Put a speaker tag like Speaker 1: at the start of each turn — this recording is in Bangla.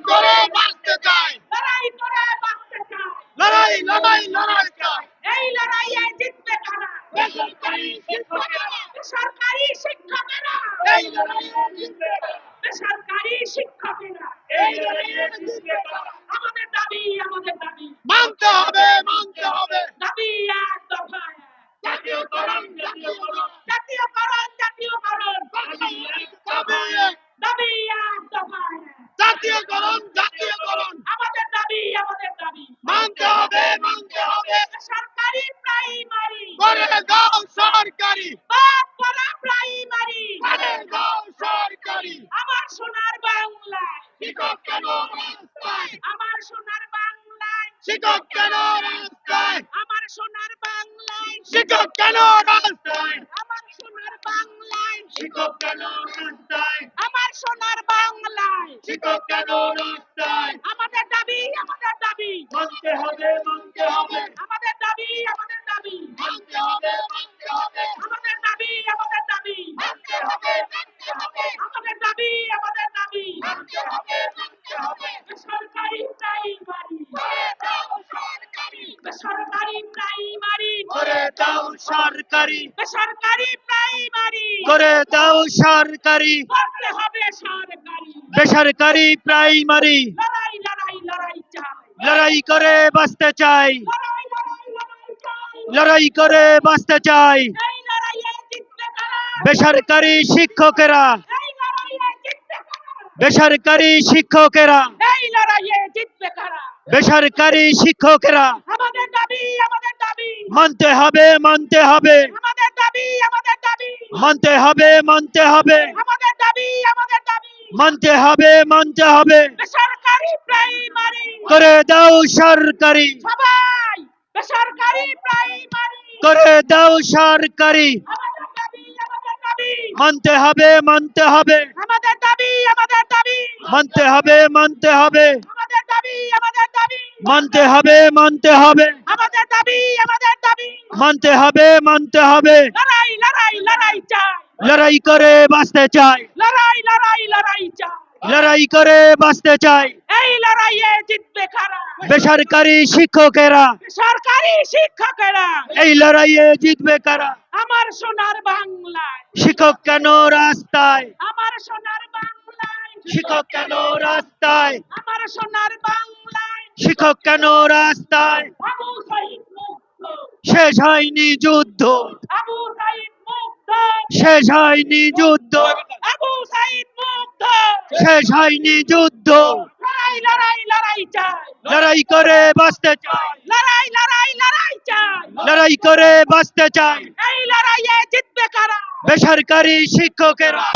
Speaker 1: করে বাঁচতে চাই।
Speaker 2: লড়াই করে বাঁচতে চাই।
Speaker 1: লড়াই লড়াই লড়াই চাই।
Speaker 2: এই লড়াইয়ে জিতবে কারা
Speaker 1: বেসরকারি শিক্ষকেরা।
Speaker 2: বেসরকারি শিক্ষকেরা।
Speaker 1: এই লড়াইয়ে জিতবে
Speaker 2: বেসরকারি শিক্ষকেরা।
Speaker 1: এই লড়াইয়ে জিতবে
Speaker 2: আমাদের দাবি আমাদের দাবি।
Speaker 1: মানতে হবে মানতে হবে।
Speaker 2: দাবি এক দফায়।
Speaker 1: জাতীয়করণ জাতীয়করণ
Speaker 2: জাতীয়করণ জাতীয়করণ
Speaker 1: দাবি এক, দাবি
Speaker 2: দাবি এক দফায়।
Speaker 1: জাতীয়করণ শিক্ষক কেন রাস্তায়
Speaker 2: আমার সোনার বাংলায়
Speaker 1: শিক্ষক কেন রাস্তায়
Speaker 2: আমার সোনার বাংলায়
Speaker 1: শিক্ষক কেন রাস্তায়
Speaker 2: আমার সোনার বাংলায়
Speaker 1: শিক্ষক কেন
Speaker 2: সরকারি প্রাইমারি।
Speaker 1: করে দাও সরকারি।
Speaker 2: সরকারি প্রাইমারি।
Speaker 1: করে দাও সরকারি।
Speaker 2: করতে হবে সরকারি।
Speaker 1: বেসরকারি প্রাইমারি।
Speaker 2: লড়াই লড়াই লড়াই চাই।
Speaker 1: লড়াই করে বাঁচতে চাই।
Speaker 2: লড়াই
Speaker 1: করে বাঁচতে চাই। বেসরকারি শিক্ষকেরা। বেসরকারি শিক্ষকেরা। বেসরকারি শিক্ষকেরা। মানতে হবে মানতে হবে।
Speaker 2: আমাদের দাবি আমাদের দাবি।
Speaker 1: মানতে হবে মানতে হবে।
Speaker 2: আমাদের দাবি আমাদের দাবি।
Speaker 1: মানতে হবে মানতে হবে।
Speaker 2: বেসরকারি প্রাইমারি।
Speaker 1: করে দাও সরকারি।
Speaker 2: সবাই বেসরকারি প্রাইমারি।
Speaker 1: করে দাও সরকারি। মানতে হবে মানতে হবে।
Speaker 2: আমাদের দাবি আমাদের দাবি।
Speaker 1: মানতে হবে মানতে হবে।
Speaker 2: আমাদের দাবি আমাদের দাবি।
Speaker 1: মানতে হবে মানতে হবে। মানতে হবে মানতে হবে।
Speaker 2: লড়াই লড়াই লড়াই চাই।
Speaker 1: লড়াই করে বাঁচতে চাই।
Speaker 2: লড়াই লড়াই লড়াই চাই।
Speaker 1: লড়াই করে বাঁচতে চাই।
Speaker 2: এই লড়াইয়ে জিতবে কারা?
Speaker 1: বেসরকারি শিক্ষকেরা।
Speaker 2: সরকারি শিক্ষকেরা।
Speaker 1: এই লড়াইয়ে জিতবে কারা?
Speaker 2: আমার সোনার বাংলায়।
Speaker 1: শিক্ষক কেন রাস্তায়?
Speaker 2: আমার সোনার বাংলায়।
Speaker 1: শিক্ষক কেন রাস্তায়?
Speaker 2: আমার সোনার বাংলায়।
Speaker 1: শিক্ষক কেন রাস্তায়?
Speaker 2: সাইদ মুক্ত
Speaker 1: শেষ হয়নি যুদ্ধ। শেষ হয়নি যুদ্ধ। শেষ হয়নি যুদ্ধ। লড়াই করে বাঁচতে চাই।
Speaker 2: লড়াই লড়াই লড়াই চাই।
Speaker 1: লড়াই করে বাঁচতে চাই।
Speaker 2: এই লড়াইয়ে জিতবে কারা?
Speaker 1: বেসরকারি শিক্ষকেরা।